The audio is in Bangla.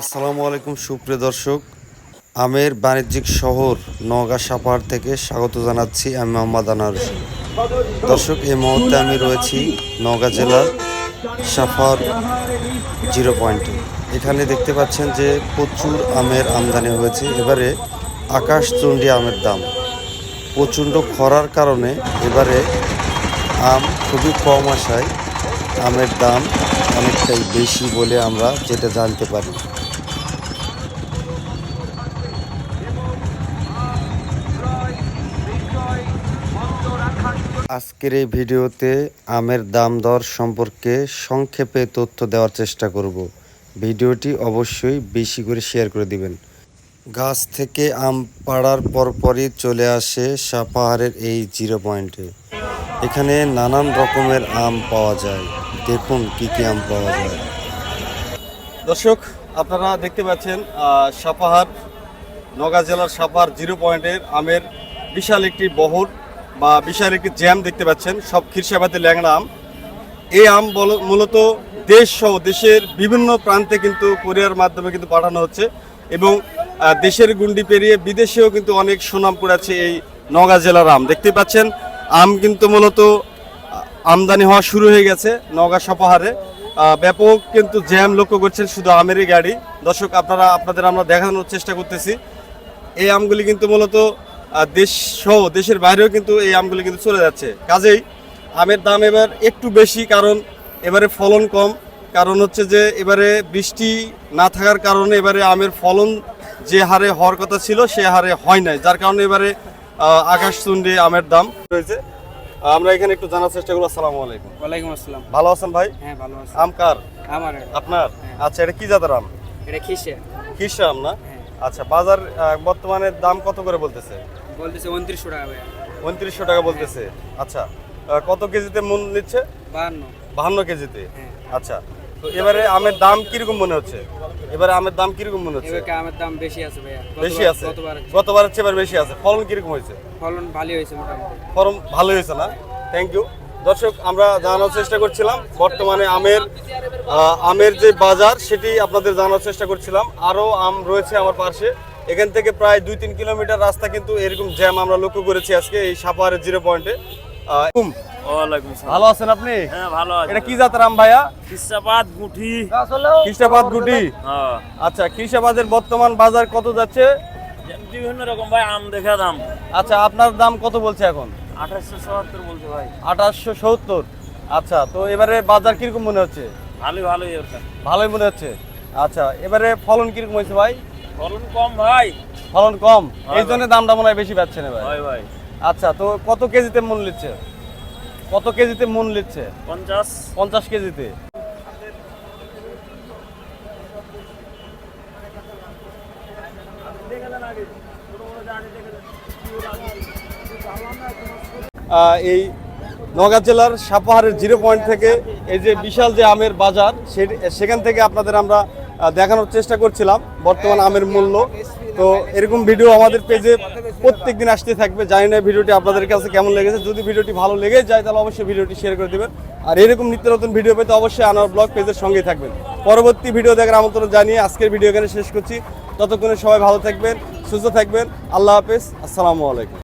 আসসালামু আলাইকুম, সুপ্রিয় দর্শক। আমের বাণিজ্যিক শহর নওগাঁ সাপাহার থেকে স্বাগত জানাচ্ছি আমি মোহাম্মদ আনার দর্শক, এই মুহূর্তে আমি রয়েছি নওগাঁ জেলার সাফার জিরো পয়েন্টে। এখানে দেখতে পাচ্ছেন যে প্রচুর আমের আমদানি হয়েছে। এবারে আকাশচুন্ডী আমের দাম প্রচণ্ড খরার কারণে এবারে আম খুবই কম আসায় আমের দাম অনেকটাই বেশি বলে আমরা যেটা জানতে পারি। আজকের এই ভিডিওতে আমের দাম দর সম্পর্কে সংক্ষেপে তথ্য দেওয়ার চেষ্টা করব। ভিডিওটি অবশ্যই বেশি করে শেয়ার করে দিবেন। গাছ থেকে আম পাড়ার পরপরই চলে আসে সাপাহারের এই জিরো পয়েন্টে। এখানে নানান রকমের আম পাওয়া যায়। দেখুন কি কি আম পাওয়া যায়। দর্শক, আপনারা দেখতে পাচ্ছেন সাপাহার, নওগাঁ জেলার সাপাহার জিরো পয়েন্টের আমের বিশাল একটি বহর। বা বিশাল একটি জ্যাম দেখতে পাচ্ছেন, সব খিরসাবাদের ল্যাংড়া আম। এই আম মূলত দেশ সহ দেশের বিভিন্ন প্রান্তে কিন্তু কোরিয়ার মাধ্যমে কিন্তু পাঠানো হচ্ছে এবং দেশের গুন্ডি পেরিয়ে বিদেশেও কিন্তু অনেক সুনাম কুড়াচ্ছে এই নওগাঁ জেলার আম। দেখতে পাচ্ছেন, আম কিন্তু মূলত আমদানি হওয়া শুরু হয়ে গেছে নওগাঁ সাপাহারে। ব্যাপক কিন্তু জ্যাম লক্ষ্য করছেন শুধু আমেরই গাড়ি। দর্শক, আপনারা, আপনাদের আমরা দেখানোর চেষ্টা করতেছি। এই আমগুলি কিন্তু মূলত দেশ সহ দেশের বাইরেও কিন্তু এই আমগুলি কিন্তু চলে যাচ্ছে। কাজেই আমের দাম এবার একটু বেশি কারণ এবারে ফলন কম। কারণ হচ্ছে যে এবারে বৃষ্টি না থাকার কারণে এবারে আমের ফলন যে হারে হওয়ার কথা ছিল সে হারে হয় নাই। যার কারণে এবারে আহ, আকাশচুন্ডী আমের দাম রয়েছে। আমরা এখানে একটু জানার চেষ্টা করব। আসসালামু আলাইকুম। ওয়ালাইকুম আসসালাম। ভালো আছেন ভাই? হ্যাঁ ভালো আছি। আম কার? আমার। আপনার? আচ্ছা এটা কি জাতের আম? এটা খিসে। কিসা আম না? হ্যাঁ। আচ্ছা বাজার বর্তমানে দাম কত করে বলতেছে? বলতেছে উনত্রিশশো টাকা ভাইয়া। উনত্রিশশো টাকা বলতেছে। আচ্ছা কত কেজিতে মন নিচ্ছে? বাহান্ন। বাহান্ন কেজিতে? হ্যাঁ। আচ্ছা তো এবারে আমের দাম কীরকম মনে হচ্ছে? এবারে আমের দাম কীরকম মনে হচ্ছে? এবার আমের দাম বেশি আছে ভাইয়া। বেশি আছে? গতবার চেয়ে এবার বেশি আছে। ফলন কীরকম হয়েছে? ফলন ভালোই হয়েছে মোটামুটি। ফলন ভালো হয়েছে না? থ্যাংক ইউ দর্শক আমরা জানানোর চেষ্টা করছিলাম বর্তমানে আমের আমের যে বাজার সেটি আপনাদের জানানোর চেষ্টা করছিলাম। আরও আম রয়েছে আমার পাশে। এখান থেকে প্রায় দুই তিন কিলোমিটার রাস্তা কিন্তু এরকম জ্যাম আমরা লক্ষ্য করেছি আজকে এই সাপাহারের জিরো পয়েন্টে ভালো আছেন আপনি? হ্যাঁ এটা কি জাতের আম ভাইয়া? কিসাবাদ গুঠি খ্রিস্টাবাদ গুটি। হ্যাঁ। আচ্ছা খ্রিস্টাবাদের বর্তমান বাজার কত যাচ্ছে? বিভিন্ন রকম ভাই আম দেখা দাম। আচ্ছা আপনার দাম কত বলছে এখন? আঠাশশো বলছে ভাই। আঠাশশো সত্তর। আচ্ছা তো এবারে বাজার কীরকম মনে হচ্ছে? ভালোই ভালোই ভালোই মনে হচ্ছে। আচ্ছা এবারে ফলন কীরকম হয়েছে ভাই? ফলন কম ভাই। ফলন কম? এই জন্য দামটা মনে হয় বেশি পাচ্ছেন হয় ভাই। আচ্ছা তো কত কেজিতে মন নিচ্ছে? কত কেজিতে মন নিচ্ছে? পঞ্চাশ। পঞ্চাশ কেজিতে? এই নওগাঁ জেলার সাপাহারের জিরো পয়েন্ট থেকে এই যে বিশাল যে আমের বাজার সেখান থেকে আপনাদের আমরা দেখানোর চেষ্টা করছিলাম, বর্তমান আমের মূল্য। তো এরকম ভিডিও আমাদের পেজে প্রত্যেক দিন আসতে থাকবে। জানি না ভিডিওটি আপনাদের কাছে কেমন লেগেছে। যদি ভিডিওটি ভালো লেগে যায়, তাহলে অবশ্যই ভিডিওটি শেয়ার করে দেবেন। আর এরকম নিত্য নতুন ভিডিও পেতে অবশ্যই আনার ব্লগ পেজের সঙ্গেই থাকবেন। পরবর্তী ভিডিও দেখার আমন্ত্রণ জানিয়ে আজকের ভিডিও এখানে শেষ করছি। ততক্ষণে সবাই ভালো থাকবেন, সুস্থ থাকবেন। আল্লাহ হাফেজ। আসসালামু আলাইকুম।